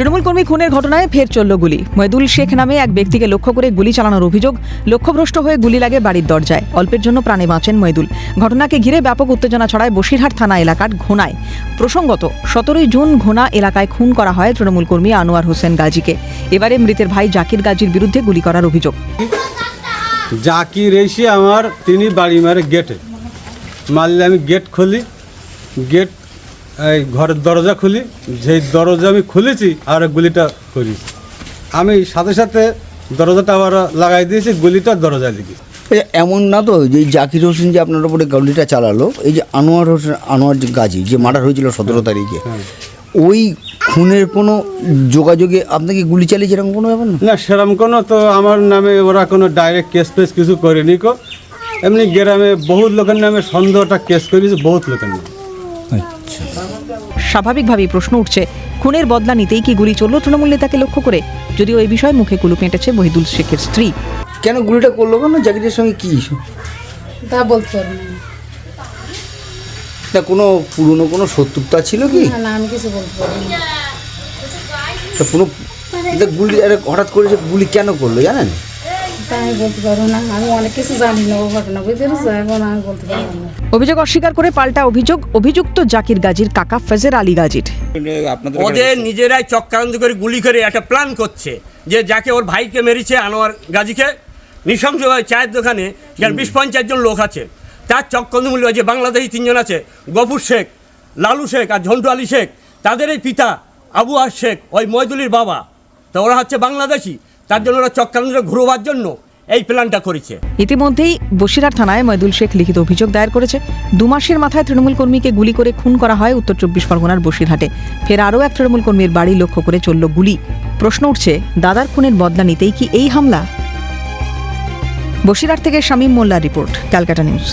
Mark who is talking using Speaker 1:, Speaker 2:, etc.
Speaker 1: তৃণমূল কর্মী খুনের ঘটনায় ফের চলল গুলি। ময়দুল শেখ নামে এক ব্যক্তিকে লক্ষ্য করে গুলি চালানোর অভিযোগ লক্ষ্যভ্রষ্ট হয়ে গুলি লাগে বাড়ির দরজায়। অল্পের জন্য প্রাণে বাঁচেন ময়দুল ঘটনাকে ঘিরে ব্যাপক উত্তেজনা ছড়ায় বসিরহাট থানা এলাকার ঘোনায়। প্রসঙ্গত, সতেরোই জুন ঘোনা এলাকায় খুন করা হয় তৃণমূল কর্মী আনোয়ার হোসেন গাজীকে। এবারে মৃতের ভাই জাকির গাজীর বিরুদ্ধে গুলি করার অভিযোগ।
Speaker 2: জাকির এসে আমার, তিনি বাড়ি মারে গেটে। মারলে আমি গেট খুলি। গেট এই ঘরের দরজা খুলি যেই দরজা আমি খুলেছি আর গুলিটা করি আমি সাথে সাথে দরজাটা আবার লাগাই দিয়েছি গুলিটা দরজায় লিখি
Speaker 3: এমন না তো যে জাকির হোসেন যে আপনার উপরে গুলিটা চালালো এই যে আনোয়ার হোসেন আনোয়ার যে গাজী যে মার্ডার হয়েছিল সতেরো তারিখে ওই খুনের কোনো যোগাযোগে আপনাকে গুলি চালিয়ে এরকম কোনো ব্যাপার না?
Speaker 2: না সেরকম কোনো তো আমার নামে ওরা কোনো ডাইরেক্ট কেস ফেস কিছু করেনি কো। এমনি গ্রামে বহুত লোকের নামে সন্দেহটা কেস করেছে বহুত লোকের নামে।
Speaker 1: স্বাভাবিকভাবেই প্রশ্ন উঠছে খুনের বদলা নিতেই কি গুলি চলল? তৃণমূল নেতাকে লক্ষ্য করে যদিও এই বিষয়ে মুখে কুলু পেঁটেছে মহিদুল শেখের স্ত্রী।
Speaker 3: কেন গুলিটা করল কেন? জাকিরের সঙ্গে কি ইস্যু
Speaker 4: তা বলতে পারব না।
Speaker 3: কোনো পুরনো কোনো শত্রুতা ছিল কি?
Speaker 4: না না আমি কিছু বলতে পারব না।
Speaker 3: কোনো গুলি আরে হঠাৎ করে যে গুলি কেন করল জানেন?
Speaker 4: তা আমি বলতে পারব না। আমি অনেক কিছু জানি না ও ঘটনা বুঝতে পেরেছ? এখন আমি বলতে পারব না।
Speaker 1: অভিযোগ অস্বীকার করে পাল্টা অভিযোগ অভিযুক্ত জাকির গাজীর কাকা ফেজের আলী গাজীর।
Speaker 5: ওদের নিজেরাই চক্রান্ত করে গুলি করে একটা প্ল্যান করছে যে যাকে ওর ভাইকে মেরেছে আনোয়ার গাজীকে। নৃশংসভাবে চায়ের দোকানে বিশ পঞ্চাশ জন লোক আছে। তার চক্রান্তমূল্য যে বাংলাদেশি তিনজন আছে গফুর শেখ লালু শেখ আর ঝন্টু আলী শেখ। তাদের এই পিতা আবু আর শেখ ওই ময়দুলির বাবা। তো ওরা হচ্ছে বাংলাদেশি। তার জন্য ওরা চক্রান্ত ঘুরোবার জন্য এই প্ল্যানটা করেছে।
Speaker 1: ইতিমধ্যেই বসিরহাট থানায় ময়দুল শেখ লিখিত অভিযোগ দায়ের করেছে। দু মাসের মাথায় তৃণমূল কর্মীকে গুলি করে খুন করা হয় উত্তর চব্বিশ পরগনার বসিরহাটে। ফের আরও এক তৃণমূল কর্মীর বাড়ি লক্ষ্য করে চলল গুলি। প্রশ্ন উঠছে, দাদার খুনের বদলা নিতেই কি এই হামলা? বসিরহাট থেকে শামীম মোল্লার রিপোর্ট, ক্যালকাটা নিউজ।